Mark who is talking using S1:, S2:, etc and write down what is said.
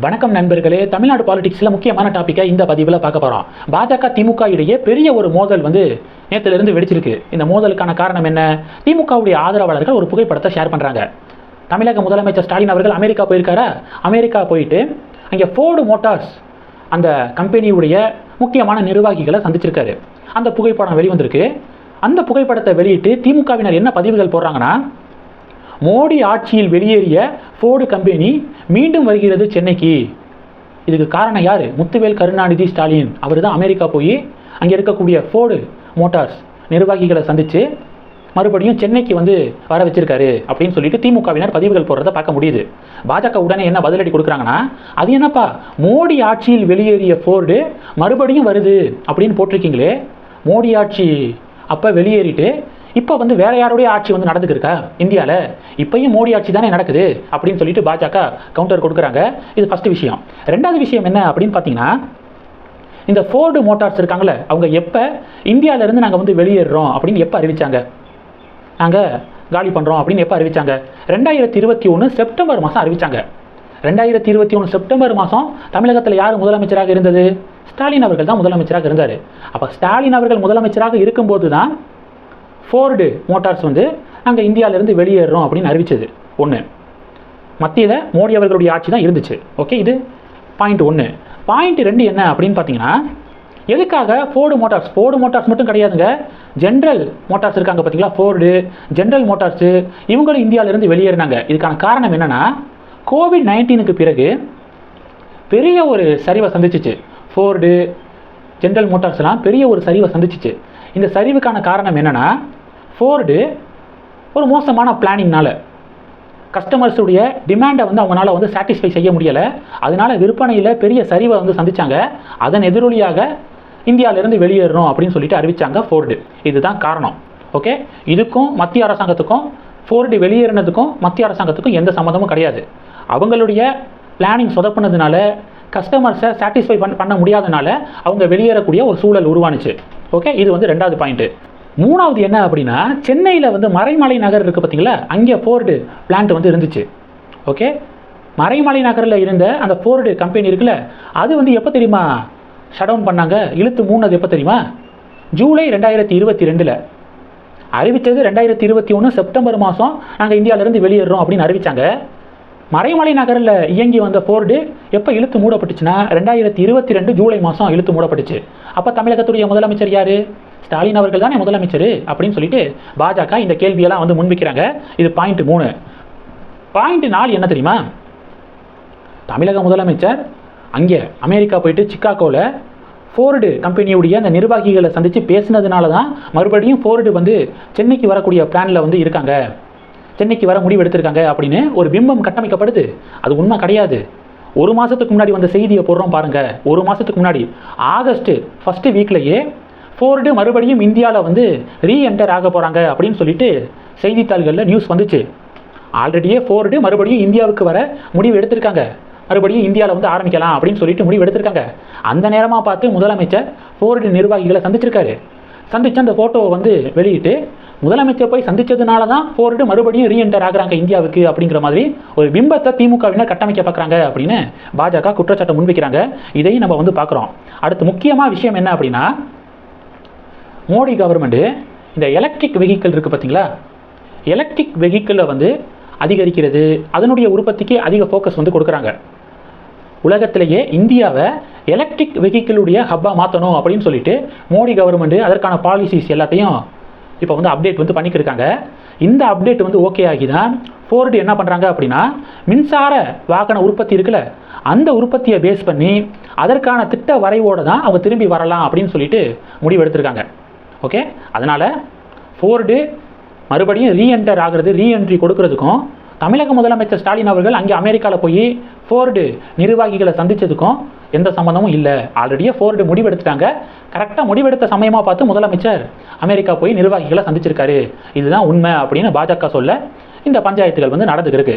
S1: வணக்கம் நண்பர்களே. தமிழ்நாடு பாலிடிக்ஸில் முக்கியமான டாப்பிக்கை இந்த பதிவில் பார்க்க போகிறோம் பாஜக திமுக இடையே பெரிய ஒரு மோதல் வந்து நேற்றுலேருந்து வெடிச்சிருக்கு. இந்த மோதலுக்கான காரணம் என்ன? திமுகவுடைய ஆதரவாளர்கள் ஒரு புகைப்படத்தை ஷேர் பண்ணுறாங்க தமிழக முதலமைச்சர் ஸ்டாலின் அவர்கள் அமெரிக்கா போயிருக்காரா? அமெரிக்கா போயிட்டு அங்கே ஃபோர்டு மோட்டார்ஸ் அந்த கம்பெனியுடைய முக்கியமான நிர்வாகிகளை சந்திச்சிருக்காரு. அந்த புகைப்படம் வெளிவந்திருக்கு. அந்த புகைப்படத்தை வெளியிட்டு திமுகவினர் என்ன பதிவுகள் போடுறாங்கன்னா மோடி ஆட்சியில் வெளியேறிய ஃபோர்டு கம்பெனி மீண்டும் வருகிறது சென்னைக்கு. இதுக்கு காரணம் யார்? முத்துவேல் கருணாநிதி ஸ்டாலின். அவர் தான் அமெரிக்கா போய் அங்கே இருக்கக்கூடிய ஃபோர்டு மோட்டார்ஸ் நிர்வாகிகளை சந்தித்து மறுபடியும் சென்னைக்கு வந்து வர வச்சிருக்காரு அப்படின்னு சொல்லிட்டு திமுகவினர் பதிவுகள் போடுறத பார்க்க முடியுது. பாஜக உடனே என்ன பதிலடி கொடுக்குறாங்கன்னா அது என்னப்பா? மோடி ஆட்சியில் வெளியேறிய ஃபோர்டு மறுபடியும் வருது அப்படின்னு போட்டிருக்கீங்களே. மோடி ஆட்சி அப்போ வெளியேறிட்டு இப்போ வந்து வேற யாருடைய ஆட்சி வந்து நடந்துக்கு இருக்கா இந்தியாவில் இப்பயும் மோடி ஆட்சி தானே நடக்குது? அப்படின்னு சொல்லிட்டு பாஜக கவுண்டர் கொடுக்குறாங்க. இது ஃபஸ்ட்டு விஷயம். ரெண்டாவது விஷயம் என்ன அப்படின்னு பார்த்தீங்கன்னா இந்த ஃபோர்டு மோட்டார்ஸ் இருக்காங்களே அவங்க எப்போ இந்தியாவிலேருந்து நாங்கள் வந்து வெளியேறுறோம் அப்படின்னு எப்போ அறிவிச்சாங்க? நாங்கள் காலி பண்ணுறோம் அப்படின்னு எப்போ அறிவிச்சாங்க? ரெண்டாயிரத்தி இருபத்தி ஒன்று செப்டம்பர் மாதம் அறிவிச்சாங்க. ரெண்டாயிரத்தி இருபத்தி ஒன்று செப்டம்பர் மாதம் தமிழகத்தில் யார் முதலமைச்சராக இருந்தது? ஸ்டாலின் அவர்கள் தான் முதலமைச்சராக இருந்தார். அப்போ ஸ்டாலின் அவர்கள் முதலமைச்சராக இருக்கும்போது தான் ஃபோர்டு மோட்டார்ஸ் வந்து நாங்கள் இந்தியாவிலேருந்து வெளியேறோம் அப்படின்னு அறிவிச்சது. ஒன்று மத்தியில் மோடி அவர்களுடைய ஆட்சி தான் இருந்துச்சு. ஓகே இது பாயிண்ட் ஒன்று பாயிண்ட் ரெண்டு என்ன அப்படின்னு பார்த்தீங்கன்னா எதுக்காக ஃபோர்டு மோட்டார்ஸ் ஃபோர்டு மோட்டார்ஸ் மட்டும் கிடையாதுங்க. ஜென்ரல் மோட்டார்ஸ் இருக்காங்க பார்த்தீங்களா ஃபோர்டு ஜென்ரல் மோட்டார்ஸு இவங்களும் இந்தியாவிலேருந்து வெளியேறினாங்க. இதுக்கான காரணம் என்னென்னா கோவிட் நைன்டீனுக்கு பிறகு பெரிய ஒரு சரிவை சந்திச்சிச்சு. ஃபோர்டு ஜென்ரல் மோட்டார்ஸ்லாம் பெரிய ஒரு சரிவை சந்திச்சிச்சு. இந்த சரிவுக்கான காரணம் என்னென்னா ஃபோர்டு ஒரு மோசமான பிளானிங்னால கஸ்டமர்ஸுடைய டிமாண்டை வந்து அவங்களால வந்து சாட்டிஸ்ஃபை செய்ய முடியலை. அதனால் விற்பனையில் பெரிய சரிவை வந்து சந்தித்தாங்க அதன் எதிரொலியாக இந்தியாவிலேருந்து வெளியேறணும் அப்படின்னு சொல்லிட்டு அறிவித்தாங்க ஃபோர்டு இதுதான் காரணம். ஓகே இதுக்கும் மத்திய அரசாங்கத்துக்கும் ஃபோர்டு வெளியேறினதுக்கும் மத்திய அரசாங்கத்துக்கும் எந்த சம்மந்தமும் கிடையாது. அவங்களுடைய பிளானிங் சொதப்பினதுனால கஸ்டமர்ஸை சாட்டிஸ்ஃபை பண்ண பண்ண முடியாதனால அவங்க வெளியேறக்கூடிய ஒரு சூழல் உருவானுச்சு. ஓகே இது வந்து ரெண்டாவது பாயிண்ட்டு மூணாவது என்ன அப்படின்னா சென்னையில் வந்து மறைமலை நகர் இருக்குது பார்த்தீங்களா அங்கே ஃபோர்டு பிளான்ட் வந்து இருந்துச்சு. ஓகே மறைமலை நகரில் இருந்த அந்த ஃபோர்டு கம்பெனி இருக்குல்ல அது வந்து எப்போ தெரியுமா? ஷட் டவுன் பண்ணாங்க. இழுத்து மூணது எப்போ தெரியுமா? ஜூலை ரெண்டாயிரத்தி இருபத்தி ரெண்டில். அறிவித்தது ரெண்டாயிரத்தி இருபத்தி ஒன்று செப்டம்பர் மாதம் நாங்கள் இந்தியாவிலேருந்து வெளியேறோம் அப்படின்னு அறிவித்தாங்க மறைமலை நகரில் இயங்கி வந்த ஃபோர்டு எப்போ இழுத்து மூடப்பட்டுச்சுன்னா ரெண்டாயிரத்தி இருபத்தி ரெண்டு ஜூலை மாதம் இழுத்து மூடப்பட்டுச்சு. அப்போ தமிழகத்துடைய முதலமைச்சர் யார்? ஸ்டாலின் அவர்கள் தானே முதலமைச்சர் அப்படின்னு சொல்லிட்டு பாஜக இந்த கேள்வியெல்லாம் வந்து முன்வைக்கிறாங்க. இது பாயிண்ட் மூணு. பாயிண்ட் நாலு என்ன தெரியுமா? தமிழக முதலமைச்சர் அங்கே அமெரிக்கா போயிட்டு சிக்காகோவில் ஃபோர்டு கம்பெனியுடைய அந்த நிர்வாகிகளை சந்தித்து பேசினதுனால தான் மறுபடியும் ஃபோர்டு வந்து சென்னைக்கு வரக்கூடிய பிளானில் வந்து இருக்காங்க. சென்னைக்கு வர முடிவு எடுத்திருக்காங்க அப்படின்னு ஒரு பிம்பம் கட்டமைக்கப்படுது. அது உண்மை கிடையாது. ஒரு மாதத்துக்கு முன்னாடி வந்த செய்தியை போடுறோம் பாருங்கள் ஒரு மாதத்துக்கு முன்னாடி. ஆகஸ்ட்டு ஃபஸ்ட்டு வீக்லேயே ஃபோர்டு மறுபடியும் இந்தியாவில் வந்து ரீஎன்டர் ஆக போகிறாங்க அப்படின்னு சொல்லிட்டு செய்தித்தாள்களில் நியூஸ் வந்துச்சு. ஆல்ரெடியே ஃபோர்டு மறுபடியும் இந்தியாவுக்கு வர முடிவு எடுத்திருக்காங்க. மறுபடியும் இந்தியாவில் வந்து ஆரம்பிக்கலாம் அப்படின்னு சொல்லிட்டு முடிவு எடுத்திருக்காங்க. அந்த நேரமாக பார்த்து முதலமைச்சர் ஃபோர்டு நிர்வாகிகளை சந்திச்சிருக்காரு. சந்தித்து அந்த ஃபோட்டோவை வந்து வெளியிட்டு முதலமைச்சர் போய் சந்திச்சதுனால தான் ஃபோர்டு மறுபடியும் ரீஎன்டர் ஆகுறாங்க இந்தியாவுக்கு அப்படிங்கிற மாதிரி ஒரு பிம்பத்தை திமுகவினர் கட்டமைக்க பார்க்குறாங்க அப்படின்னு பாஜக குற்றச்சாட்டை முன்வைக்கிறாங்க. இதையும் நம்ம வந்து பார்க்குறோம். அடுத்து முக்கியமாக விஷயம் என்ன அப்படின்னா மோடி கவர்மெண்ட்டு இந்த எலக்ட்ரிக் வெஹிக்கிள் இருக்குது பார்த்தீங்களா? எலக்ட்ரிக் வெஹிக்கிளை வந்து அதிகரிக்கிறது அதனுடைய உற்பத்திக்கு அதிக ஃபோக்கஸ் வந்து கொடுக்குறாங்க. உலகத்திலேயே இந்தியாவை எலக்ட்ரிக் வெஹிக்கிளுடைய ஹப்பாக மாற்றணும் அப்படின்னு சொல்லிட்டு மோடி கவர்மெண்ட்டு அதற்கான பாலிசிஸ் எல்லாத்தையும் இப்போ வந்து அப்டேட் வந்து பண்ணிக்கிருக்காங்க. இந்த அப்டேட் வந்து ஓகே ஆகி தான் ஃபோர்டு என்ன பண்ணுறாங்க அப்படின்னா மின்சார வாகன உற்பத்தி இருக்குல்ல அந்த உற்பத்தியை பேஸ் பண்ணி அதற்கான திட்ட வரைவோடு தான் அவங்க திரும்பி வரலாம் அப்படின்னு சொல்லிட்டு முடிவு எடுத்திருக்காங்க. ஓகே அதனால் ஃபோர்டு மறுபடியும் ரீஎன்டர் ஆகிறது ரீஎன்ட்ரி கொடுக்கறதுக்கும் தமிழக முதலமைச்சர் ஸ்டாலின் அவர்கள் அங்கே அமெரிக்காவில் போய் ஃபோர்டு நிர்வாகிகளை சந்தித்ததுக்கும் எந்த சம்மந்தமும் இல்லை. ஆல்ரெடியே ஃபோர்டு முடிவெடுத்துட்டாங்க. கரெக்டாக முடிவெடுத்த சமயமாக பார்த்து முதலமைச்சர் அமெரிக்கா போய் நிர்வாகிகளை சந்திச்சிருக்காரு. இதுதான் உண்மை அப்படின்னு பாஜக சொல்ல இந்த பஞ்சாயத்துகள் வந்து நடந்துகிருக்கு